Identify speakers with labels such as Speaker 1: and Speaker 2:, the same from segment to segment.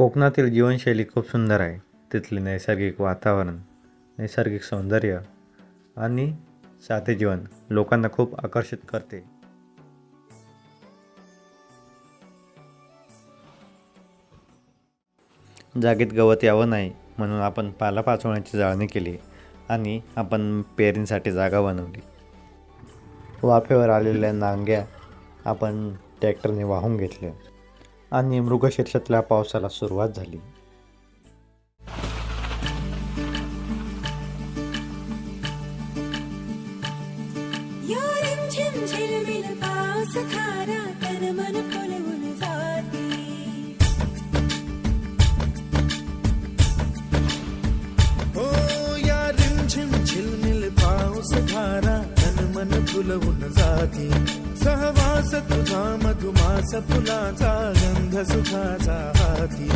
Speaker 1: कोकणातील जीवनशैली खूप सुंदर आहे. तिथले नैसर्गिक वातावरण नैसर्गिक सौंदर्य आणि साधे जीवन लोकांना खूप आकर्षित करते. जागेत गवत यावं नाही म्हणून आपण पालापाचोळ्याची जाळणी केली आणि आपण पेरणीसाठी जागा बनवली. वाफेवर आलेल्या नांग्या आपण ट्रॅक्टरने वाहून घेतल्या. आणि मृगशीर्षातल्या पावसाला सुरुवात झाली.
Speaker 2: झिलमिल पाऊस
Speaker 3: धारा तन मन फुलवून जाते। सहवास तुझा मधुमास फुलाचा गंध सुखाचा हाती.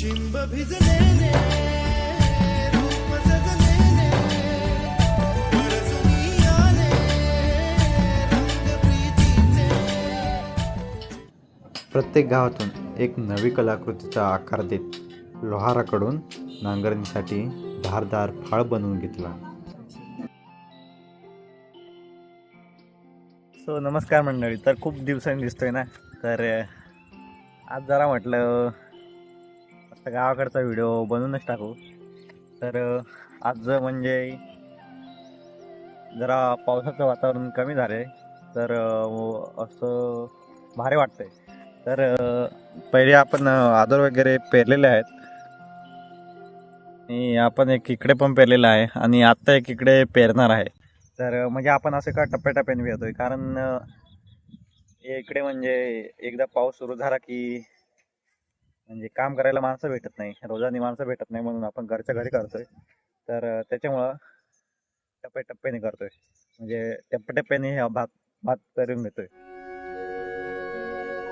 Speaker 3: चिंब भिजलेले रूप सजलेले परसुनी आले रंग प्रीतीचे.
Speaker 1: प्रत्येक गावातून एक नवी कलाकृतीचा आकार देत लोहाराकडून नांगरणीसाठी धारदार फाळ बनवून घेतला. सो नमस्कार मंडळी. तर खूप दिवसांनी दिसतोय ना? तर आज जरा म्हटलं मस्त गावाकडचा व्हिडिओ बनवूनच टाकू. तर आज म्हणजे जरा पावसाचं वातावरण कमी झालं तर असं भारी वाटतंय. तर पहिले आपण आदर वगैरे पेरलेले आहेत. आणि आपण एक इकडे पण पेरलेलं आहे आणि आत्ता एक इकडे पेरणार आहे. तर म्हणजे आपण असं का टप्प्याटप्प्याने पेरतोय? कारण इकडे म्हणजे एकदा पाऊस सुरू झाला की म्हणजे काम करायला माणसं भेटत नाही. रोजानी माणसं भेटत नाही म्हणून आपण घरच्या घरी करतोय. तर त्याच्यामुळं टप्प्याटप्प्याने करतोय. म्हणजे टप्प्याटप्प्याने हा भात भात पेरून घेतोय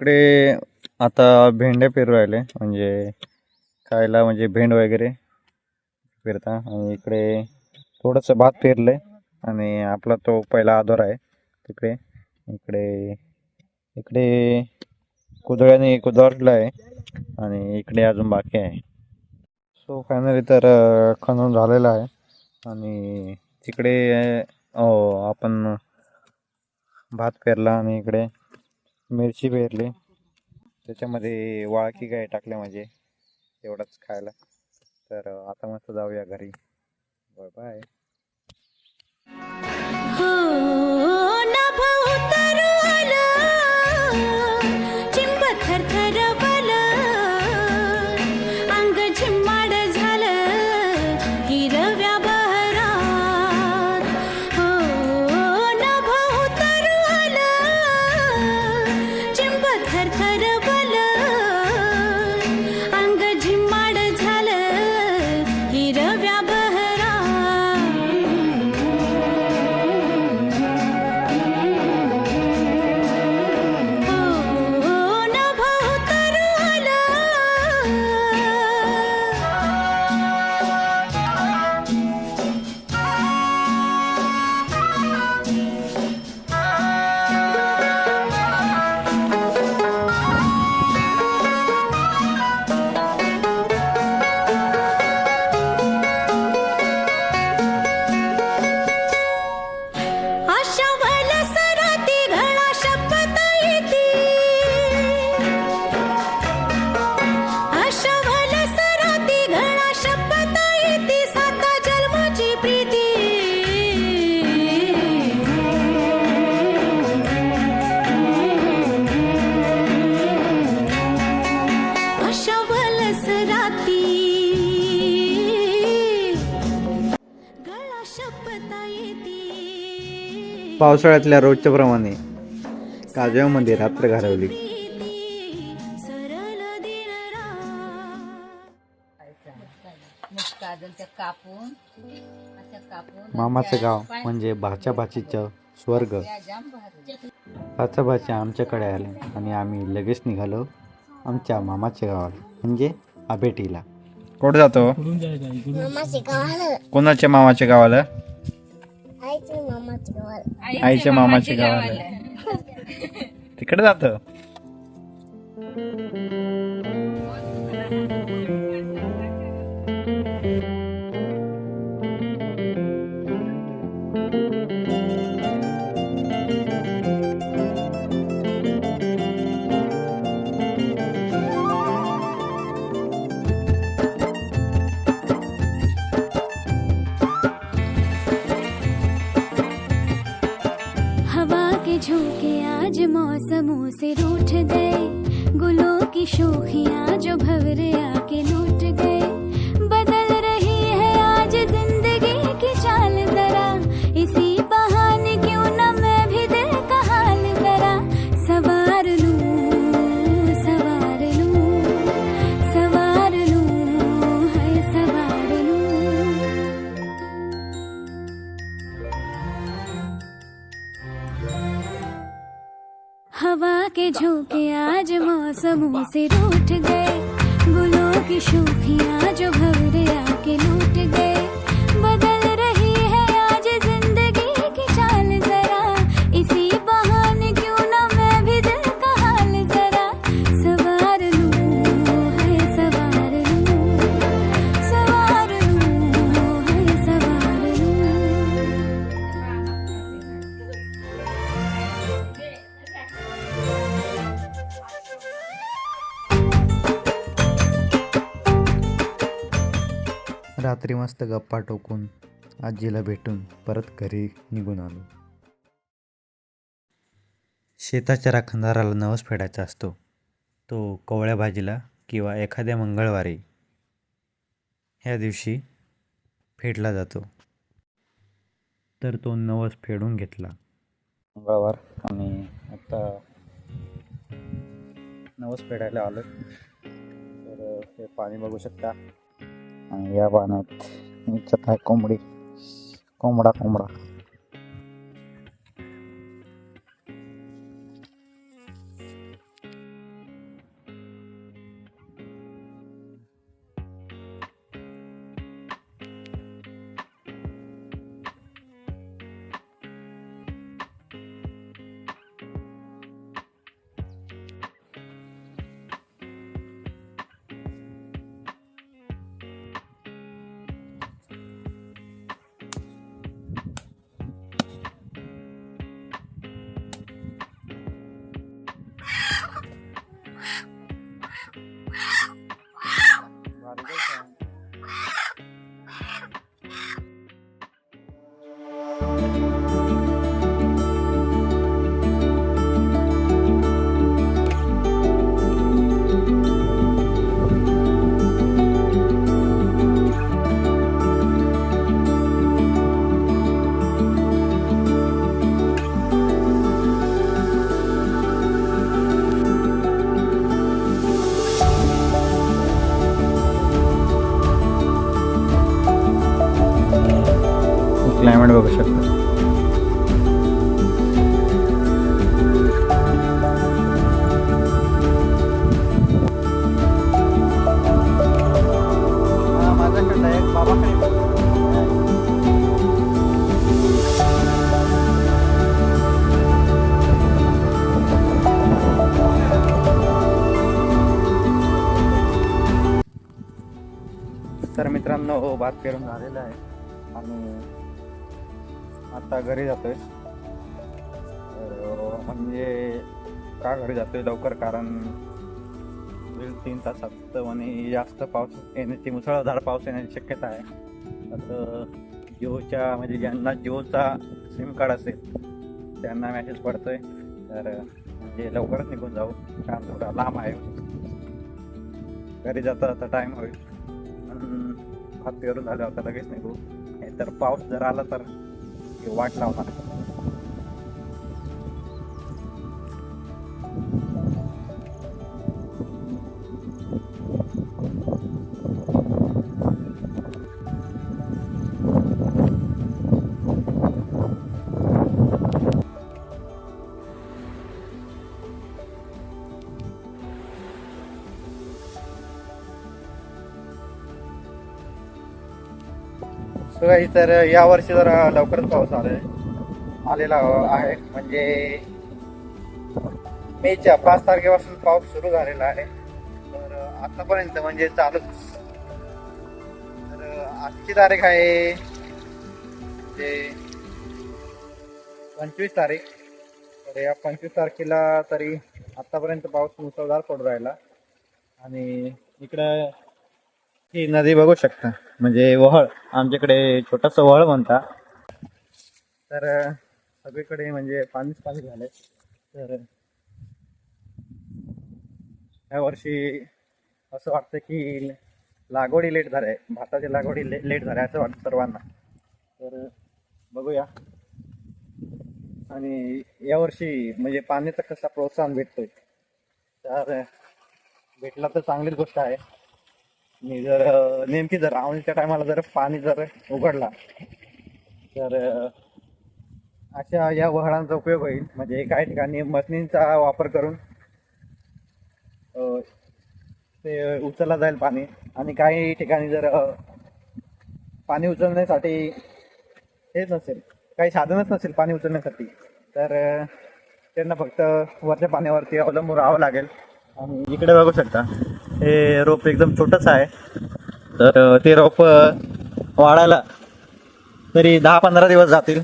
Speaker 1: इकडे आता भेंड्या पेरू राहिले म्हणजे खायला म्हणजे भेंड वगैरे पेरता. आणि इकडे थोडंसं भात पेरलं आणि आपला तो पहिला आधार आहे तिकडे. इकडे इकडे कुदळ्याने कुदळला आहे आणि इकडे अजून बाकी आहे. सो फायनली तर अं, खणून आहे. आणि तिकडे हो, आपण भात पेरला आणि इकडे मिरची पेरली. त्याच्यामध्ये वाळकी काय टाकल्या म्हणजे एवढंच खायला. तर आता मस्त जाऊया घरी. Bye bye.
Speaker 2: हो, हो
Speaker 1: पावसाळ्यातल्या रोजच्या प्रमाणे काजव्यामध्ये रात्र घालवली.
Speaker 4: कापून
Speaker 1: मामाचं गाव म्हणजे भाच्या भाचीचं स्वर्ग. भाचा भाची आमच्याकडे आले आणि आम्ही लगेच निघालो आमच्या मामाच्या गावाला म्हणजे आबेटीला. कुठे जातो? कोणाच्या मामाच्या गावाला.
Speaker 5: आईचे मामाचे गावाला?
Speaker 1: आईच्या मामाच्या गावाला. तिकडे जात.
Speaker 2: हवा
Speaker 1: मस्त गप्पा टोकून आजीला भेटून परत घरी निघून आलो. शेताच्या राखणदाराला नवस फेडायचा असतो. तो कवळ्या भाजीला किंवा एखाद्या मंगळवारी ह्या दिवशी फेडला जातो. तर तो नवस फेडून घेतला. मंगळवार आणि आता नवस फेडायला आलो तर हे पाणी बघू शकता. या पाण्यात याच्यात आहे कोंबडी कोंबडा कोंबडा. मित्रांनो भात पेरून झालेला आहे. आणि आता घरी जातोय. म्हणजे का घरी जातोय लवकर? कारण तीन तासात आणि जास्त पाऊस येण्याची मुसळधार पाऊस येण्याची शक्यता आहे. तर जिओच्या म्हणजे ज्यांना जिओचा सिम कार्ड असेल त्यांना मेसेज पडतोय. तर म्हणजे लवकरच निघून जाऊ. कारण थोडा लांब आहे. घरी जाता जाता टाईम होईल. म्हणून पेरून झाल्यावर आता लगेच निघू तर पाऊस जर आला तर वाट लावणार. सो काही तर यावर्षी जरा लवकरच पाऊस आला आलेला आहे. म्हणजे मेच्या पाच तारखेपासून पाऊस सुरू झालेला आहे. तर आतापर्यंत म्हणजे चालूच. तर आजची तारीख आहे ते पंचवीस तारीख. तर या पंचवीस तारखेला तरी आतापर्यंत पाऊस मुसळधार पडू राहिला. आणि इकडं ही नदी बघू शकता. म्हणजे वहळ आमच्याकडे छोटंसं वहळ म्हणता. तर सगळीकडे म्हणजे पाणीच पाणी झालंय. तर ह्या वर्षी असं वाटतं की लागवडी लेट झाल्या भाताची लागवडी ले लेट झाल्या असं वाटतं सर्वांना. तर बघूया. आणि यावर्षी म्हणजे पाण्याचा कसा प्रोत्साहन भेटतोय. तर भेटला तर चांगलीच गोष्ट आहे. आणि जर नेमकी जर आवडीच्या टायमाला जर पाणी जर उघडला तर अशा या वहळांचा उपयोग होईल. म्हणजे काही ठिकाणी मशनींचा वापर करून ते उचलला जाईल पाणी. आणि काही ठिकाणी जर पाणी उचलण्यासाठी हेच नसेल काही साधनच नसेल पाणी उचलण्यासाठी तर त्यांना फक्त वरच्या पाण्यावरती अवलंबून राहावं लागेल. आणि इकडे बघू शकता. हे रोप एकदम छोटंच आहे. तर ते रोप वाढायला तरी दहा पंधरा दिवस जातील.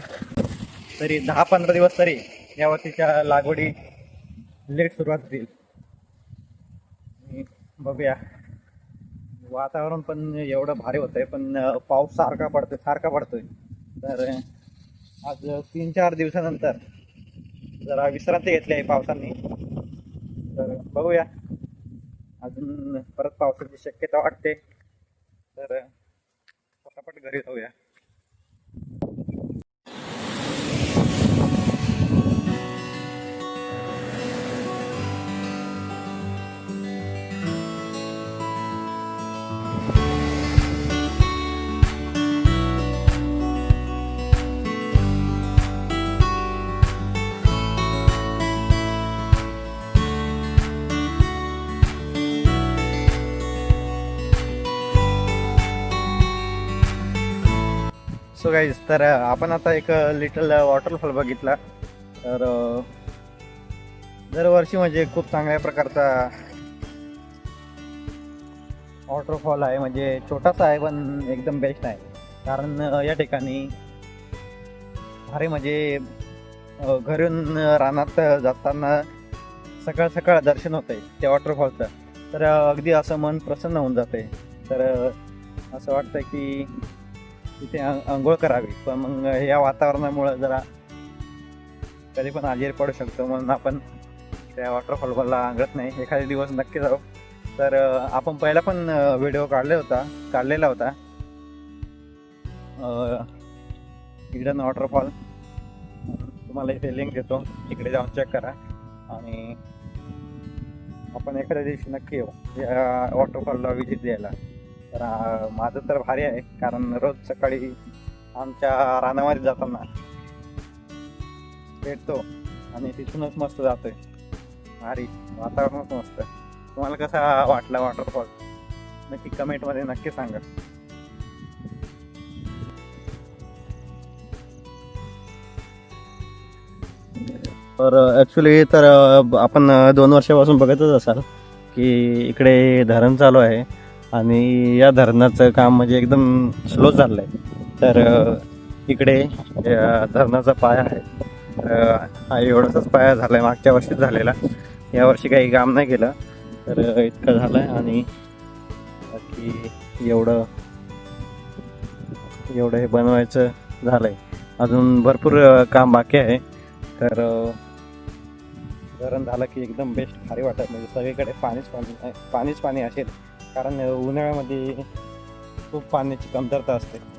Speaker 1: तरी दहा पंधरा दिवस तरी या वर्षीच्या लागवडी लेट सुरुवात होतील बघूया. वातावरण पण एवढं भारी होतंय पण पाऊस सारखा पडतोय सारखा पडतोय. तर आज तीन चार दिवसानंतर जरा विश्रांती घेतली आहे पावसाने. तर बघूया. अजून परत पावसाची शक्यता वाटते. तर पटापट घरी जाऊया. सो गाईज तर आपण आता एक लिटल वॉटरफॉल बघितला. तर दरवर्षी म्हणजे खूप चांगल्या प्रकारचा वॉटरफॉल आहे. म्हणजे छोटासा आहे पण एकदम बेस्ट आहे. कारण या ठिकाणी भारी म्हणजे घरून रानात जाताना सकाळ सकाळ दर्शन होते त्या वॉटरफॉलचं तर अगदी असं मन प्रसन्न होऊन जाते तर असं वाटतं की तिथे आंघोळ करावी. पण मग या वातावरणामुळं जरा कधी पण आजारी पडू शकतो म्हणून आपण त्या वॉटरफॉलला आंघळत नाही. एखादे दिवस नक्की जाऊ. तर आपण पहिला पण व्हिडिओ काढले होता काढलेला होता. Eden waterfall. तुम्हाला इथे लिंक देतो. तिकडे जाऊन चेक करा. आणि आपण एखाद्या दिवशी नक्की येऊ या वॉटरफॉलला व्हिजिट द्यायला. तर माझं तर भारी आहे कारण रोज सकाळी आमच्या रानामध्ये जाताना भेटतो आणि तिथूनच मस्त जातोय. भारी वातावरणच मस्त. तुम्हाला कसा वाटला वॉटरफॉल नक्की कमेंटमध्ये नक्की सांगा. तर ॲक्च्युली तर आपण दोन वर्षापासून बघतच असाल की इकडे धरण चालू आहे. आणि या धरणाचं काम म्हणजे एकदम स्लो चाललं आहे तर इकडे या धरणाचा पाया आहे. एवढाच पाया झाला आहे मागच्या वर्षीच झालेला. यावर्षी काही काम नाही केलं. तर इतकं झालं आहे आणि बाकी एवढं एवढं हे बनवायचं झालं आहे अजून भरपूर काम बाकी आहे. तर धरण झालं की एकदम बेस्ट भारी वाटत म्हणजे सगळीकडे पाणीच पाणी पाणीच पाणी असेल. कारण उन्हाळ्यामध्ये खूप पाण्याची कमतरता असते.